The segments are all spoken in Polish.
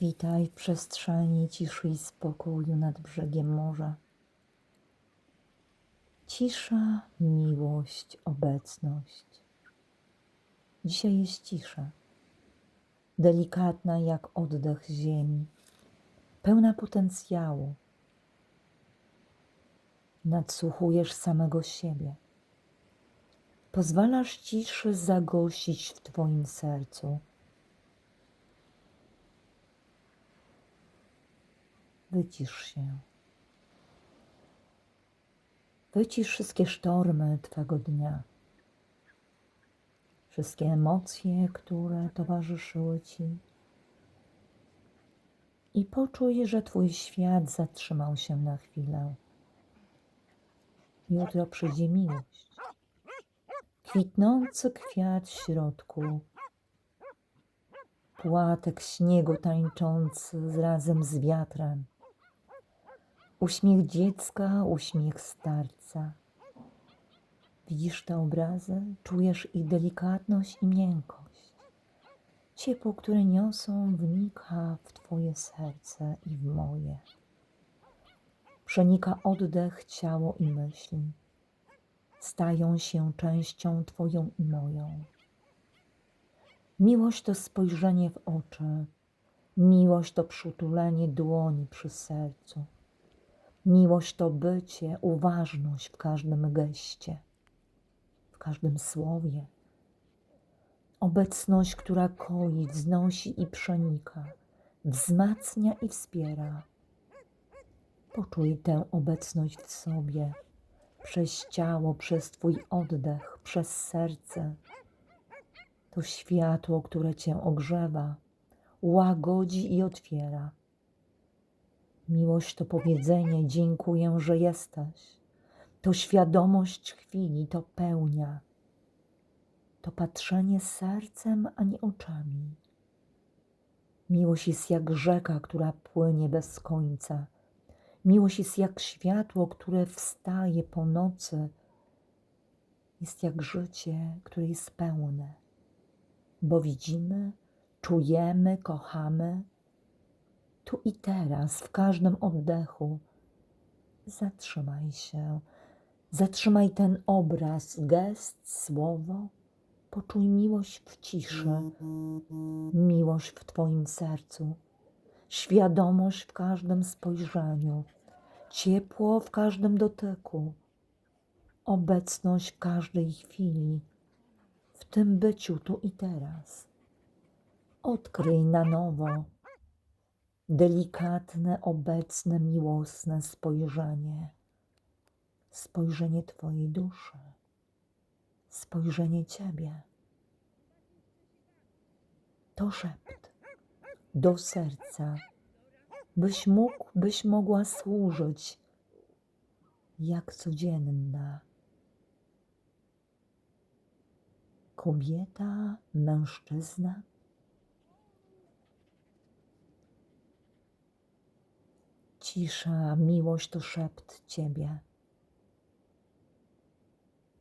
Witaj w przestrzeni ciszy i spokoju nad brzegiem morza. Cisza, miłość, obecność. Dzisiaj jest cisza, delikatna jak oddech ziemi, pełna potencjału. Nadsłuchujesz samego siebie. Pozwalasz ciszy zagościć w Twoim sercu. Wycisz się. Wycisz wszystkie sztormy Twego dnia, wszystkie emocje, które towarzyszyły Ci. I poczuj, że Twój świat zatrzymał się na chwilę. Jutro przyjdzie miłość. Kwitnący kwiat w środku, płatek śniegu tańczący razem z wiatrem, uśmiech dziecka, uśmiech starca. Widzisz te obrazy, czujesz ich delikatność i miękkość. Ciepło, które niosą, wnika w Twoje serce i w moje. Przenika oddech, ciało i myśli. Stają się częścią Twoją i moją. Miłość to spojrzenie w oczy, miłość to przytulenie dłoni przy sercu. Miłość to bycie, uważność w każdym geście, w każdym słowie. Obecność, która koi, wznosi i przenika, wzmacnia i wspiera. Poczuj tę obecność w sobie, przez ciało, przez Twój oddech, przez serce. To światło, które Cię ogrzewa, łagodzi i otwiera. Miłość to powiedzenie: Dziękuję, że jesteś. To świadomość chwili, to pełnia. To patrzenie sercem, a nie oczami. Miłość jest jak rzeka, która płynie bez końca. Miłość jest jak światło, które wstaje po nocy. Jest jak życie, które jest pełne, bo widzimy, czujemy, kochamy tu i teraz, w każdym oddechu. Zatrzymaj się, zatrzymaj ten obraz, gest, słowo. Poczuj miłość w ciszy, miłość w Twoim sercu, świadomość w każdym spojrzeniu, ciepło w każdym dotyku, obecność w każdej chwili, w tym byciu tu i teraz. Odkryj na nowo delikatne, obecne, miłosne spojrzenie, spojrzenie Twojej duszy, spojrzenie Ciebie. To szept. Do serca, byś mógł, byś mogła służyć jak codzienna. Kobieta, mężczyzna. Cisza, miłość to szept Ciebie.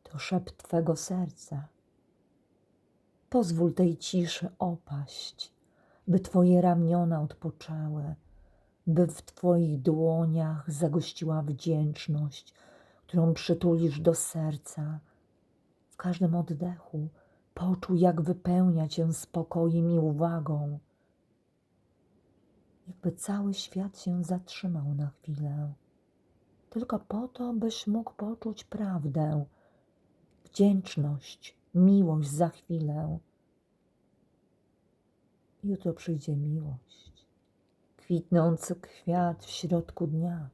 To szept Twego serca. Pozwól tej ciszy opaść, by Twoje ramiona odpoczęły, by w Twoich dłoniach zagościła wdzięczność, którą przytulisz do serca. W każdym oddechu poczuj, jak wypełnia Cię spokojem i uwagą jakby cały świat się zatrzymał na chwilę, tylko po to, byś mógł poczuć prawdę, wdzięczność, miłość za chwilę. Jutro przyjdzie miłość, kwitnący kwiat w środku dnia.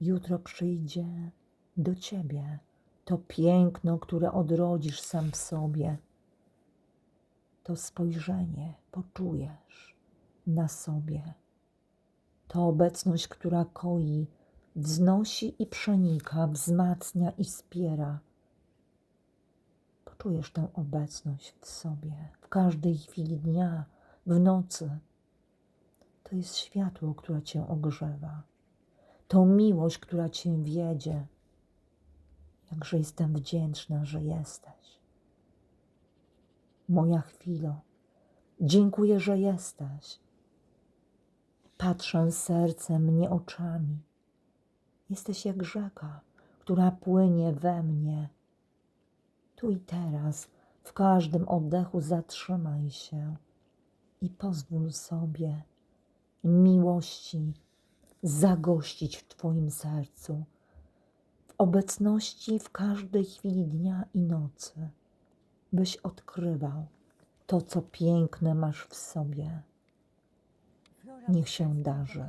Jutro przyjdzie do ciebie to piękno, które odrodzisz sam w sobie. To spojrzenie poczujesz na sobie. To obecność, która koi, wznosi i przenika, wzmacnia i wspiera. Poczujesz tę obecność w sobie, w każdej chwili dnia, w nocy. To jest światło, które cię ogrzewa. To miłość, która cię wiedzie. Jakże jestem wdzięczna, że jesteś. Moja chwilo Dziękuję, że jesteś. Patrzę sercem, nie oczami. Jesteś jak rzeka, która płynie we mnie. Tu i teraz, w każdym oddechu zatrzymaj się i pozwól sobie miłości zagościć w Twoim sercu, w obecności w każdej chwili dnia i nocy, byś odkrywał to, co piękne masz w sobie. Niech się darzy.